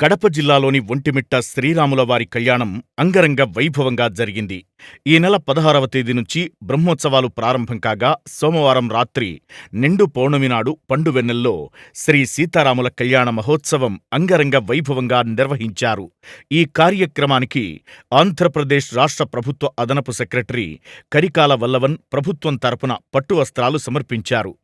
కడప జిల్లాలోని ఒంటిమిట్ట శ్రీరాముల వారి కళ్యాణం అంగరంగ వైభవంగా జరిగింది. ఈ నెల పదహారవ తేదీ నుంచి బ్రహ్మోత్సవాలు ప్రారంభం కాగా సోమవారం రాత్రి నిండు పౌర్ణమి నాడు పండువెన్నెల్లో శ్రీ సీతారాముల కళ్యాణ మహోత్సవం అంగరంగ వైభవంగా నిర్వహించారు. ఈ కార్యక్రమానికి ఆంధ్రప్రదేశ్ రాష్ట్ర ప్రభుత్వ అదనపు సెక్రటరీ కరికాల వల్లవన్ ప్రభుత్వం తరపున పట్టు వస్త్రాలు సమర్పించారు.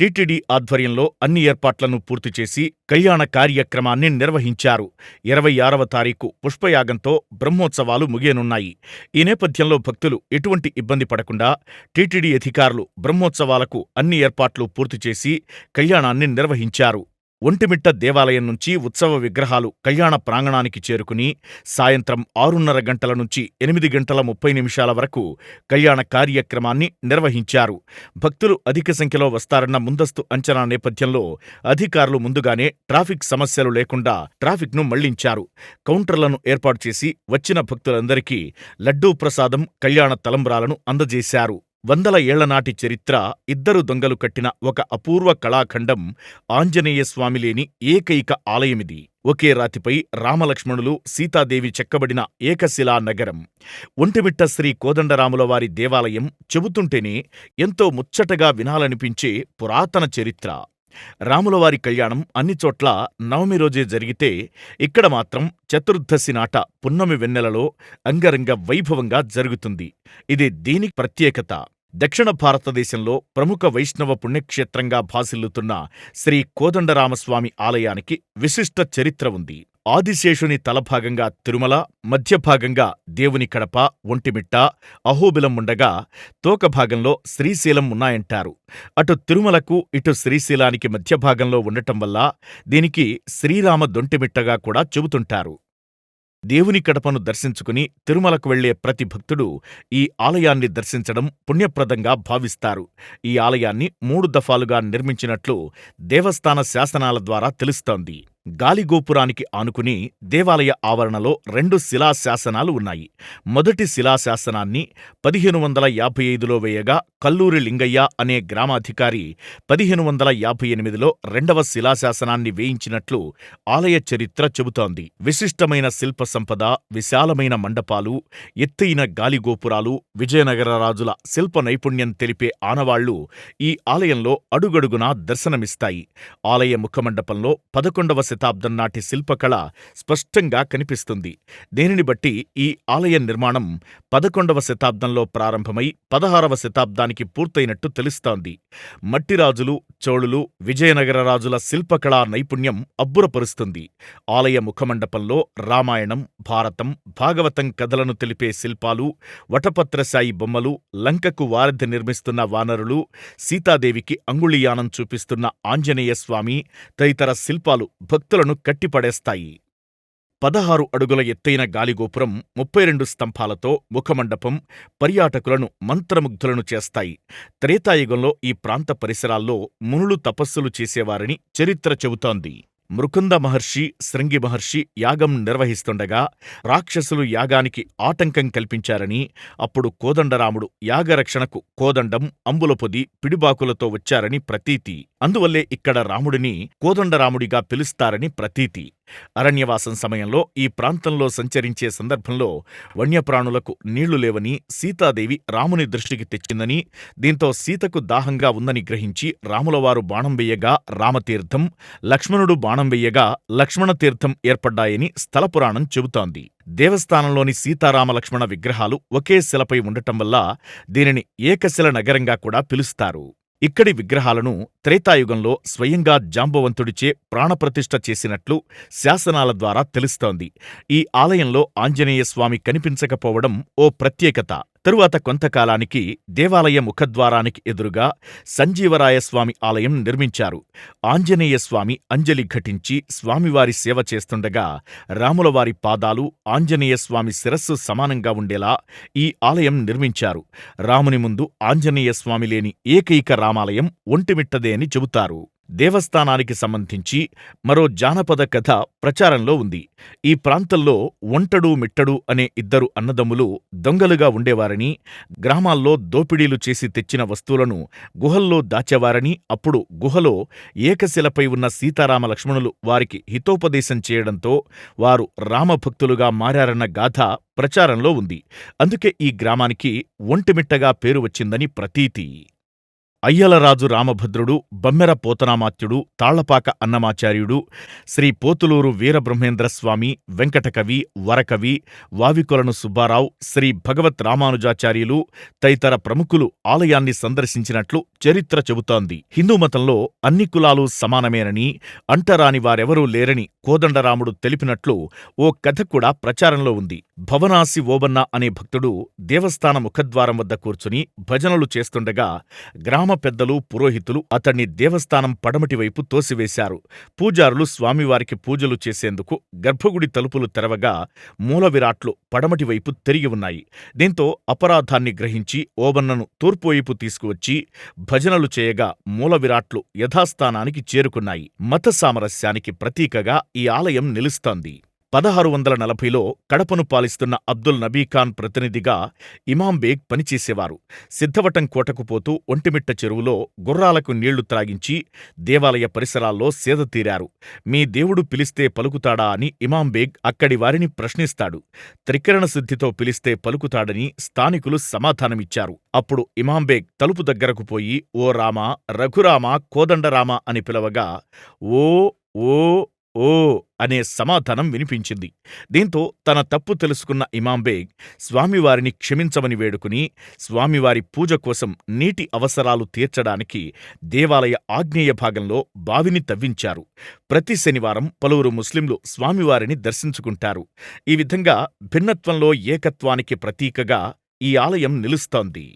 టీటీడీ ఆధ్వర్యంలో అన్ని ఏర్పాట్లను పూర్తి చేసి కళ్యాణ కార్యక్రమాన్ని నిర్వహించారు. ఇరవై ఆరవ తారీఖు పుష్పయాగంతో బ్రహ్మోత్సవాలు ముగియనున్నాయి. ఈ నేపథ్యంలో భక్తులు ఎటువంటి ఇబ్బంది పడకుండా టీటీడీ అధికారులు బ్రహ్మోత్సవాలకు అన్ని ఏర్పాట్లు పూర్తి చేసి కళ్యాణాన్ని నిర్వహించారు. ఒంటిమిట్ట దేవాలయం నుంచి ఉత్సవ విగ్రహాలు కళ్యాణ ప్రాంగణానికి చేరుకుని సాయంత్రం ఆరున్నర గంటల నుంచి ఎనిమిది గంటల ముప్పై నిమిషాల వరకు కళ్యాణ కార్యక్రమాన్ని నిర్వహించారు. భక్తులు అధిక సంఖ్యలో వస్తారన్న ముందస్తు అంచనా నేపథ్యంలో అధికారులు ముందుగానే ట్రాఫిక్ సమస్యలు లేకుండా ట్రాఫిక్ను మళ్ళించారు. కౌంటర్లను ఏర్పాటు చేసి వచ్చిన భక్తులందరికీ లడ్డూ ప్రసాదం కళ్యాణ తలంబ్రాలను అందజేశారు. వందల ఏళ్ళనాటి చరిత్ర ఇద్దరు దొంగలు కట్టిన ఒక అపూర్వ కళాఖండం ఆంజనేయస్వామి లేని ఏకైక ఆలయమిది. ఒకే రాతిపై రామలక్ష్మణులు సీతాదేవి చెక్కబడిన ఏకశిలా నగరం. ఒంటిమిట్ట శ్రీ కోదండరాములవారి దేవాలయం చెబుతుంటేనే ఎంతో ముచ్చటగా వినాలనిపించే పురాతన చరిత్ర. రాములవారి కళ్యాణం అన్ని చోట్ల నవమి రోజే జరిగితే ఇక్కడ మాత్రం చతుర్దశి నాట పున్నమి వెన్నెలలో అంగరంగ వైభవంగా జరుగుతుంది. ఇది దీని ప్రత్యేకత. దక్షిణ భారతదేశంలో ప్రముఖ వైష్ణవ పుణ్యక్షేత్రంగా భాసిల్లుతున్న శ్రీ కోదండరామస్వామి ఆలయానికి విశిష్ట చరిత్ర ఉంది. ఆదిశేషుని తలభాగంగా తిరుమల మధ్యభాగంగా దేవుని కడప ఒంటిమిట్ట అహోబిలం ఉండగా తోకభాగంలో శ్రీశైలం ఉన్నాయంటారు. అటు తిరుమలకు ఇటు శ్రీశైలానికి మధ్యభాగంలో ఉండటం వల్ల దీనికి శ్రీరామ దొంటిమిట్టగా కూడా చెబుతుంటారు. దేవుని కడపను దర్శించుకుని తిరుమలకు వెళ్ళే ప్రతి భక్తుడు ఈ ఆలయాన్ని దర్శించడం పుణ్యప్రదంగా భావిస్తారు. ఈ ఆలయాన్ని మూడు దఫాలుగా నిర్మించినట్లు దేవస్థాన శాసనాల ద్వారా తెలుస్తోంది. గాలిగోపురానికి ఆనుకుని దేవాలయ ఆవరణలో రెండు శిలాశాసనాలు ఉన్నాయి. మొదటి శిలాశాసనాన్ని పదిహేను వందల యాభై ఐదులో వేయగా కల్లూరి లింగయ్య అనే గ్రామాధికారి పదిహేను వందల యాభై ఎనిమిదిలో రెండవ శిలాశాసనాన్ని వేయించినట్లు ఆలయ చరిత్ర చెబుతోంది. విశిష్టమైన శిల్ప సంపద విశాలమైన మండపాలు ఎత్తైన గాలిగోపురాలు విజయనగర రాజుల శిల్ప నైపుణ్యం తెలిపే ఆనవాళ్ళు ఈ ఆలయంలో అడుగడుగునా దర్శనమిస్తాయి. ఆలయ ముఖమండపంలో పదకొండవ శతాబ్దం నాటి శిల్పకళ స్పష్టంగా కనిపిస్తుంది. దీనిని బట్టి ఈ ఆలయ నిర్మాణం పదకొండవ శతాబ్దంలో ప్రారంభమై పదహారవ శతాబ్దానికి పూర్తయినట్టు తెలుస్తోంది. మట్టిరాజులు చోళులు విజయనగర రాజుల శిల్పకళా నైపుణ్యం అబ్బురపరుస్తుంది. ఆలయ ముఖమండపంలో రామాయణం భారతం భాగవతం కథలను తెలిపే శిల్పాలు వటపత్రశాయి బొమ్మలు లంకకు వారధి నిర్మిస్తున్న వానరులు సీతాదేవికి అంగుళీయానం చూపిస్తున్న ఆంజనేయస్వామి తదితర శిల్పాలు భక్తులను కట్టిపడేస్తాయి. పదహారు అడుగుల ఎత్తైన గాలిగోపురం ముప్పై రెండు స్తంభాలతో ముఖమండపం పర్యాటకులను మంత్రముగ్ధులను చేస్తాయి. త్రేతాయుగంలో ఈ ప్రాంత పరిసరాల్లో మునులు తపస్సులు చేసేవారని చరిత్ర చెబుతోంది. మృకుంద మహర్షి శృంగి మహర్షి యాగం నిర్వహిస్తుండగా రాక్షసులు యాగానికి ఆటంకం కల్పించారని అప్పుడు కోదండరాముడు యాగరక్షణకు కోదండం అంబులపొది పిడిబాకులతో వచ్చారని ప్రతీతి. అందువల్లే ఇక్కడ రాముడిని కోదండరాముడిగా పిలుస్తారని ప్రతీతి. అరణ్యవాసం సమయంలో ఈ ప్రాంతంలో సంచరించే సందర్భంలో వన్యప్రాణులకు నీళ్ళు లేవని సీతాదేవి రాముని దృష్టికి తెచ్చిందని దీంతో సీతకు దాహంగా ఉందని గ్రహించి రాములవారు బాణం వెయ్యగా రామతీర్థం లక్ష్మణుడు బాణం వెయ్యగా లక్ష్మణతీర్థం ఏర్పడ్డాయని స్థలపురాణం చెబుతోంది. దేవస్థానంలోని సీతారామలక్ష్మణ విగ్రహాలు ఒకే శిలపై ఉండటం వల్ల దీనిని ఏకశిల నగరంగా కూడా పిలుస్తారు. ఇక్కడి విగ్రహాలను త్రేతాయుగంలో స్వయంగా జాంబవంతుడిచే ప్రాణప్రతిష్ఠ చేసినట్లు శాసనాల ద్వారా తెలుస్తోంది. ఈ ఆలయంలో ఆంజనేయస్వామి కనిపించకపోవడం ఓ ప్రత్యేకత. తరువాత కొంతకాలానికి దేవాలయ ముఖద్వారానికి ఎదురుగా సంజీవరాయస్వామి ఆలయం నిర్మించారు. ఆంజనేయస్వామి అంజలి ఘటించి స్వామివారి సేవ చేస్తుండగా రాములవారి పాదాలు ఆంజనేయస్వామి శిరస్సు సమానంగా ఉండేలా ఈ ఆలయం నిర్మించారు. రాముని ముందు ఆంజనేయస్వామి లేని ఏకైక రామాలయం ఒంటిమిట్టదే అని చెబుతారు. దేవస్థానానికి సంబంధించి మరో జానపద కథ ప్రచారంలో ఉంది. ఈ ప్రాంతంలో ఒంటడు మిట్టడు అనే ఇద్దరు అన్నదమ్ములు దొంగలుగా ఉండేవారని గ్రామాల్లో దోపిడీలు చేసి తెచ్చిన వస్తువులను గుహల్లో దాచేవారని అప్పుడు గుహలో ఏకశిలపై ఉన్న సీతారామ లక్ష్మణులు వారికి హితోపదేశం చేయడంతో వారు రామభక్తులుగా మారారన్న గాథ ప్రచారంలో ఉంది. అందుకే ఈ గ్రామానికి ఒంటిమిట్టగా పేరు వచ్చిందని ప్రతీతి. అయ్యలరాజు రామభద్రుడు బమ్మెర పోతనామాత్యుడు తాళ్ళపాక అన్నమాచార్యుడు శ్రీ పోతులూరు వీరబ్రహ్మేంద్రస్వామి వెంకటకవి వరకవి వావికొలను సుబ్బారావు శ్రీ భగవత్ రామానుజాచార్యులు తదితర ప్రముఖులు ఆలయాన్ని సందర్శించినట్లు చరిత్ర చెబుతోంది. హిందూ మతంలో అన్ని కులాలు సమానమేనని అంటరాని వారెవరూ లేరని కోదండరాముడు తెలిపినట్లు ఓ కథ కూడా ప్రచారంలో ఉంది. భవనాసి ఓబన్న అనే భక్తుడు దేవస్థాన ముఖద్వారం వద్ద కూర్చుని భజనలు చేస్తుండగా గ్రామ పెద్దలు పురోహితులు అతణ్ణి దేవస్థానం పడమటివైపు తోసివేశారు. పూజారులు స్వామివారికి పూజలు చేసేందుకు గర్భగుడి తలుపులు తెరవగా మూలవిరాట్లు పడమటివైపు తిరిగి ఉన్నాయి. దీంతో అపరాధాన్ని గ్రహించి ఓబన్నను తూర్పువైపు తీసుకువచ్చి భజనలు చేయగా మూలవిరాట్లు యథాస్థానానికి చేరుకున్నాయి. మత సామరస్యానికి ప్రతీకగా ఈ ఆలయం నిలుస్తోంది. పదహారు వందల నలభైలో కడపను పాలిస్తున్న అబ్దుల్ నబీఖాన్ ప్రతినిధిగా ఇమాం బేగ్ పనిచేసేవారు. సిద్ధవటం కోటకు పోతూ ఒంటిమిట్ట చెరువులో గుర్రాలకు నీళ్ళు త్రాగించి దేవాలయ పరిసరాల్లో సేద తీరారు. మీ దేవుడు పిలిస్తే పలుకుతాడా అని ఇమాం బేగ్ అక్కడి వారిని ప్రశ్నిస్తాడు. త్రికరణ శుద్ధితో పిలిస్తే పలుకుతాడని స్థానికులు సమాధానమిచ్చారు. అప్పుడు ఇమాం బేగ్ తలుపు దగ్గరకు పోయి ఓ రామ రఘురామ కోదండరామ అని పిలవగా ఓ ఓ ఓ అనే సమాధానం వినిపించింది. దీంతో తన తప్పు తెలుసుకున్న ఇమాంబేగ్ స్వామివారిని క్షమించమని వేడుకుని స్వామివారి పూజ కోసం నీటి అవసరాలు తీర్చడానికి దేవాలయ ఆగ్నేయ భాగంలో బావిని తవ్వించారు. ప్రతి శనివారం పలువురు ముస్లింలు స్వామివారిని దర్శించుకుంటారు. ఈ విధంగా భిన్నత్వంలో ఏకత్వానికి ప్రతీకగా ఈ ఆలయం నిలుస్తోంది.